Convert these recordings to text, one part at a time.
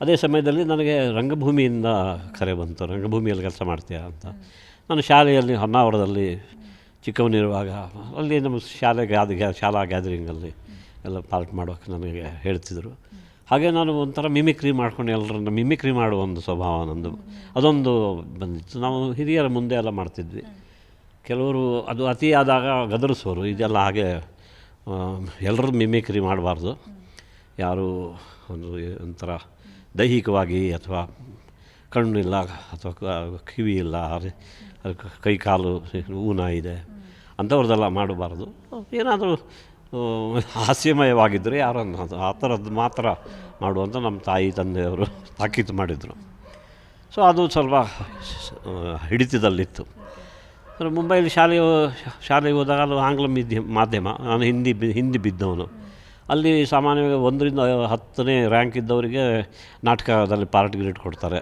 ಅದೇ ಸಮಯದಲ್ಲಿ ನನಗೆ ರಂಗಭೂಮಿಯಿಂದ ಕರೆ ಬಂತು. ರಂಗಭೂಮಿಯಲ್ಲಿ ಕೆಲಸ ಮಾಡ್ತೀಯ ಅಂತ. ನಾನು ಶಾಲೆಯಲ್ಲಿ ಹೊನ್ನಾವರದಲ್ಲಿ ಚಿಕ್ಕವನಿರುವಾಗ ಅಲ್ಲಿ ನಮ್ಮ ಶಾಲೆ ಗ್ಯಾದ್ ಗ್ಯಾ ಶಾಲಾ ಗ್ಯಾದರಿಂಗಲ್ಲಿ ಎಲ್ಲ ಪಾರ್ಟ್ ಮಾಡೋಕ್ಕೆ ನನಗೆ ಹೇಳ್ತಿದ್ರು. ಹಾಗೆ ನಾನು ಒಂಥರ ಮಿಮಿಕ್ರಿ ಮಾಡ್ಕೊಂಡು ಎಲ್ಲರನ್ನ ಮಿಮಿಕ್ರಿ ಮಾಡುವ ಒಂದು ಸ್ವಭಾವ ನಂದು. ಅದೊಂದು ಬಂದಿತ್ತು. ನಾವು ಹಿರಿಯರ ಮುಂದೆ ಎಲ್ಲ ಮಾಡ್ತಿದ್ವಿ. ಕೆಲವರು ಅದು ಅತಿಯಾದಾಗ ಗದರಿಸೋರು. ಇದೆಲ್ಲ ಹಾಗೆ ಎಲ್ಲರೂ ಮಿಮಿಕ್ರಿ ಮಾಡಬಾರ್ದು. ಯಾರು ಒಂದು ಒಂಥರ ದೈಹಿಕವಾಗಿ ಅಥವಾ ಕಣ್ಣಿಲ್ಲ ಅಥವಾ ಕಿವಿ ಇಲ್ಲ ಅದಕ್ಕೆ ಕೈ, ಕಾಲು, ಊನ ಇದೆ. ಅಂಥವ್ರದ್ದೆಲ್ಲ ಮಾಡಬಾರ್ದು. ಏನಾದರೂ ಹಾಸ್ಯಮಯವಾಗಿದ್ದರೆ ಯಾರನ್ನು ಆ ಥರದ್ದು ಮಾತ್ರ ಮಾಡುವಂಥ ನಮ್ಮ ತಾಯಿ, ತಂದೆಯವರು ತಾಕೀತು ಮಾಡಿದರು. ಸೊ, ಅದು ಸ್ವಲ್ಪ ಹಿಡಿತದಲ್ಲಿತ್ತು. ಮುಂಬೈಲಿ ಶಾಲೆ ಶಾಲೆಗೆ ಹೋದಾಗ ಅದು ಆಂಗ್ಲ ಮಿದ್ಯ, ಮಾಧ್ಯಮ. ನಾನು ಹಿಂದಿ ಹಿಂದಿ ಬಿದ್ದವನು. ಅಲ್ಲಿ ಸಾಮಾನ್ಯವಾಗಿ ಒಂದರಿಂದ ಹತ್ತನೇ ರ್ಯಾಂಕ್ ಇದ್ದವರಿಗೆ ನಾಟಕದಲ್ಲಿ ಪಾರ್ಟ್ ಗ್ರೇಡ್ ಕೊಡ್ತಾರೆ.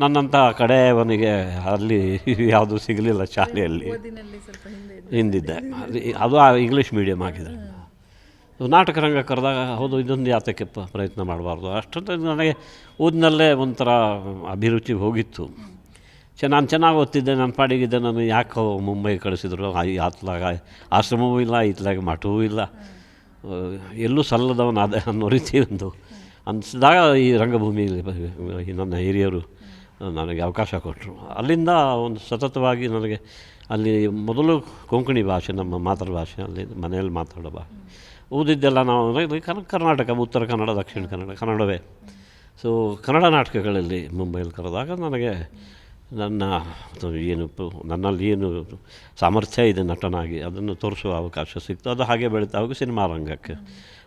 ನನ್ನಂಥ ಕಡೆಯವನಿಗೆ ಅಲ್ಲಿ ಯಾವುದು ಸಿಗಲಿಲ್ಲ ಶಾಲೆಯಲ್ಲಿ. ಹಿಂದಿದ್ದೆ. ಅದು- ಇಂಗ್ಲೀಷ್ ಮೀಡಿಯಮ್ ಆಗಿದೆ ನಾಟಕ ರಂಗ ಕರೆದಾಗ ಹೌದು ಇದೊಂದು ಯಾತಕ್ಕೆ ಪ- ಪ್ರಯತ್ನ ಮಾಡಬಾರ್ದು. ಅಷ್ಟೊಂದು ನನಗೆ ಓದಿನಲ್ಲೇ ಒಂಥರ ಅಭಿರುಚಿ ಹೋಗಿತ್ತು. ಚೆ ನಾನು ಚೆನ್ನಾಗಿ ಓದ್ತಿದ್ದೆ ನನ್ನ ಪಾಡಿಗಿದ್ದೆ ನಾನು ಯಾಕೆ ಮುಂಬೈ ಕಳಿಸಿದ್ರು. ಆತ್ಲಾಗ ಆಶ್ರಮವೂ ಇಲ್ಲ ಇತ್ಲಾಗ ಮಠವೂ ಇಲ್ಲ. ಎಲ್ಲೂ ಸಲ್ಲದವನಾದ ಅನ್ನೋ ರೀತಿ ಒಂದು ಅನಿಸಿದಾಗ ಈ ರಂಗಭೂಮಿಯಲ್ಲಿ ನನ್ನ ಹಿರಿಯರು ನನಗೆ ಅವಕಾಶ ಕೊಟ್ಟರು. ಅಲ್ಲಿಂದ ಒಂದು ಸತತವಾಗಿ ನನಗೆ ಅಲ್ಲಿ ಮೊದಲು ಕೊಂಕಣಿ ಭಾಷೆ, ನಮ್ಮ ಮಾತೃಭಾಷೆ, ಅಲ್ಲಿ ಮನೆಯಲ್ಲಿ ಮಾತಾಡೋ ಭಾಷೆ ಓದಿದ್ದೆಲ್ಲ ನಾವು ಕರ್ನಾಟಕ, ಉತ್ತರ ಕನ್ನಡ, ದಕ್ಷಿಣ ಕನ್ನಡ, ಕನ್ನಡವೇ. ಸೊ ಕನ್ನಡ ನಾಟಕಗಳಲ್ಲಿ ಮುಂಬೈಯಲ್ಲಿ ಕರೆದಾಗ ನನಗೆ ನನ್ನ ಏನು ನನ್ನಲ್ಲಿ ಏನು ಸಾಮರ್ಥ್ಯ ಇದೆ ನಟನಾಗಿ, ಅದನ್ನು ತೋರಿಸುವ ಅವಕಾಶ ಸಿಕ್ತು. ಅದು ಹಾಗೆ ಬೆಳೀತಾ ಹೋಗಿ ಸಿನಿಮಾ ರಂಗಕ್ಕೆ,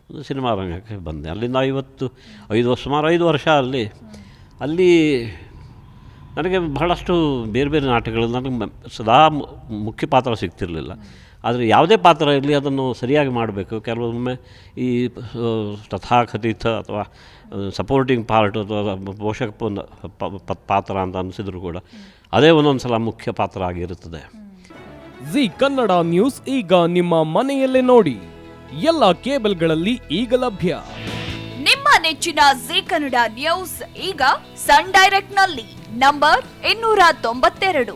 ಒಂದು ಸಿನಿಮಾ ರಂಗಕ್ಕೆ ಬಂದೆ. ಅಲ್ಲಿಂದ ಐವತ್ತು, ಐದು ವರ್ಷ, ಸುಮಾರು ಐದು ವರ್ಷ ಅಲ್ಲಿ ಅಲ್ಲಿ ನನಗೆ ಬಹಳಷ್ಟು ಬೇರೆ ಬೇರೆ ನಾಟಕಗಳಲ್ಲಿ ನನಗೆ ಸದಾ ಮುಖ್ಯ ಪಾತ್ರ ಸಿಗ್ತಿರಲಿಲ್ಲ. ಆದರೆ ಯಾವುದೇ ಪಾತ್ರ ಇರಲಿ ಅದನ್ನು ಸರಿಯಾಗಿ ಮಾಡಬೇಕು. ಕೆಲವೊಮ್ಮೆ ಈ ತಥಾಕಥಿತ ಅಥವಾ ಸಪೋರ್ಟಿಂಗ್ ಪಾರ್ಟ್ ಅಥವಾ ಪೋಷಕ ಪಾತ್ರ ಅಂತ ಅನಿಸಿದ್ರು ಕೂಡ ಅದೇ ಒಂದೊಂದು ಸಲ ಮುಖ್ಯ ಪಾತ್ರ ಆಗಿರುತ್ತದೆ. ಜಿ ಕನ್ನಡ ನ್ಯೂಸ್ ಈಗ ನಿಮ್ಮ ಮನೆಯಲ್ಲೇ ನೋಡಿ. ಎಲ್ಲ ಕೇಬಲ್ಗಳಲ್ಲಿ ಈಗ ಲಭ್ಯ. ನಿಮ್ಮ ನೆಚ್ಚಿನ ಜಿ ಕನ್ನಡ ನ್ಯೂಸ್ ಈಗ ಸನ್ ಡೈರೆಕ್ಟ್ನಲ್ಲಿ ನಂಬರ್ ಇನ್ನೂರ ತೊಂಬತ್ತೆರಡು.